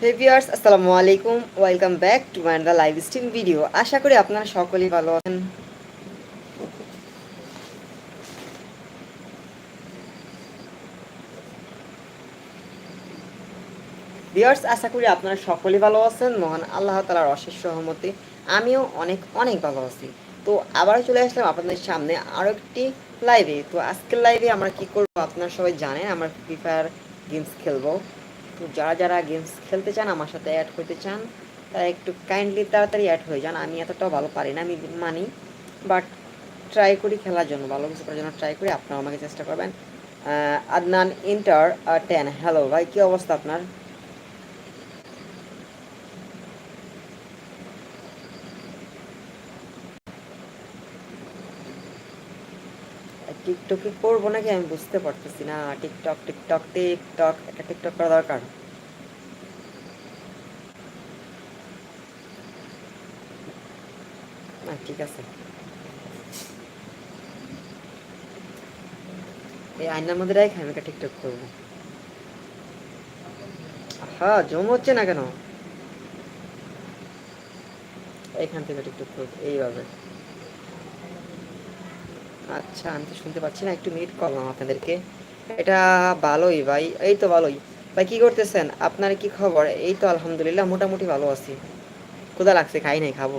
হে viewers আসসালামু আলাইকুম welcome back to my the live stream video আশা করি আপনারা সকলেই ভালো আছেন। ভিউয়ার্স আশা করি আপনারা সকলেই ভালো আছেন। মহান আল্লাহ তালার অশেষ সহমতে আমিও অনেক অনেক ভালো আছি। তো আবারও চলে আসলাম আপনাদের সামনে আরও একটি লাইভে তো আজকের লাইভে আমরা কি করব আপনারা সবাই জানেন, আমরা ফ্রি ফায়ার গেমস খেলব। তো যারা যারা গেমস খেলতে চান, আমার সাথে অ্যাড করতে চান, তারা একটু কাইন্ডলি তাড়াতাড়ি অ্যাড হয়ে যান। আমি এতটাও ভালো পারি না, আমি মানি বাট ট্রাই করি খেলার জন্য, ভালো কিছু করার জন্য ট্রাই করি আপনারা আমাকে চেষ্টা করবেন। আদনান ইন্টার টেন হ্যালো ভাই, কী অবস্থা আপনার? টিকটকে করব নাকি আমি বুঝতে পারতেছি না। টিকটক টিকটক টিকটক, একটা টিকটক করা দরকার। ঠিক আছে। এই আয়নার মধ্যে রেখে আমি একটা টিকটক করব। হ্যাঁ জম হচ্ছে না কেন? এইখান থেকে টিকটক করব, এইভাবে। আচ্ছা আমি তো শুনতে পাচ্ছি না, একটু মিট করলাম আপনাদেরকে। এটা ভালোই ভাই, এই তো ভালোই। ভাই, কী করতেছেন? আপনার কি খবর? এই তো আলহামদুলিল্লাহ, মোটামুটি ভালো আছি। কোথা লাগছে, খাই নাই, খাব।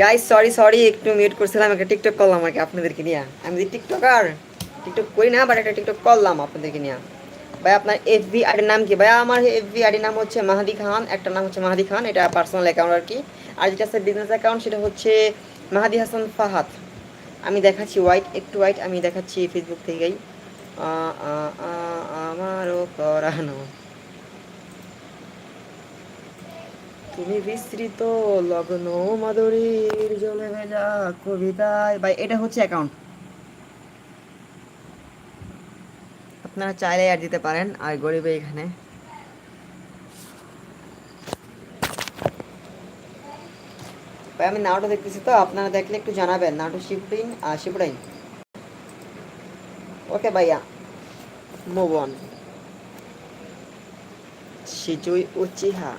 গাইস সরি সরি একটু মিউট করছিলাম, একটা টিকটক করলাম আর কি আপনাদেরকে নিয়ে। আমি যে টিকটকার টিকটক করি না বাট একটা টিকটক করলাম আপনাদেরকে নিয়ে। ভাই, আপনার এফবি আইডির নাম কি? ভাই, আমার এফবি আইডির নাম হচ্ছে মাহাদি খান, একটা নাম হচ্ছে মাহাদি খান, এটা পার্সোনাল অ্যাকাউন্ট আর কি। আর যেটা আছে বিজনেস অ্যাকাউন্ট সেটা হচ্ছে মাহাদি হাসান ফাহাদ। আমি দেখাচ্ছি হোয়াইট একটু হোয়াইট আমি দেখাচ্ছি ফেসবুক থেকেই। আমারও করানো। তুমি বিস্তৃত, লগ্ন মাধুরীর জলে ভেজা কবিতায়। ভাই, এটা হচ্ছে অ্যাকাউন্ট আপনারা চাইলে অ্যাড দিতে পারেন, আর গরিবে এখানে। ভাই, আমি নাওটা দেখতেছি তো, আপনারা দেখলে একটু জানাবেন। নাওটা শিফটিং আর শিফটাইন ওকে ভাইয়া move on Shisui Uchiha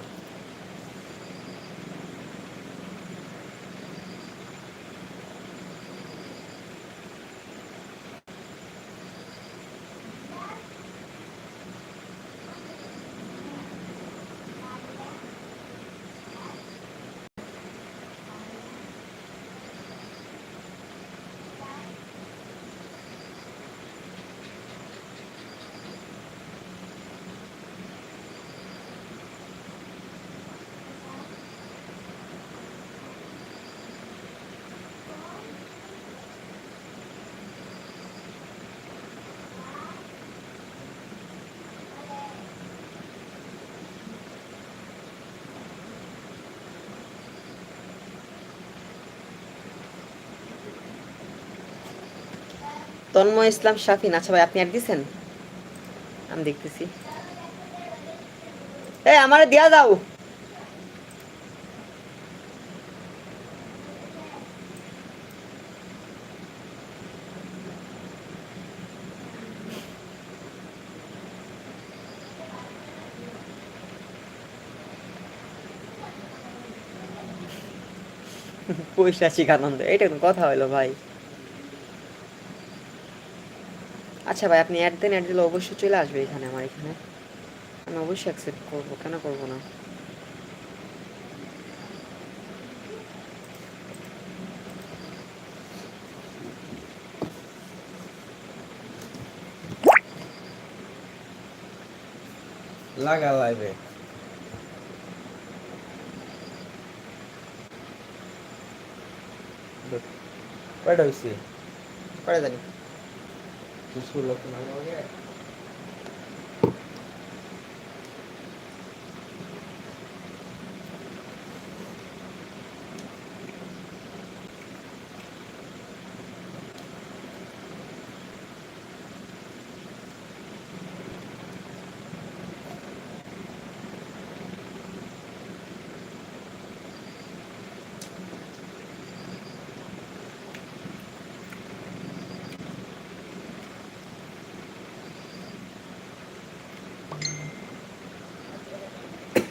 Tanmoy Islam Shafin. আচ্ছা ভাই, আপনি আর দিছেন? আমি দেখতেছি। এই, আমারে দিয়া দাও। পৈশাচিক আনন্দ এটা কথা হইল ভাই। আচ্ছা ভাই, আপনি অ্যাড দেন অ্যাড দিলে অবশ্যই চলে আসবে এখানে আমার এখানে। আমি অবশ্যই অ্যাকসেপ্ট করব, কেন করব না? লাগা লাইবে কয়টা হয়েছে পরে জানি? কিছু লোক না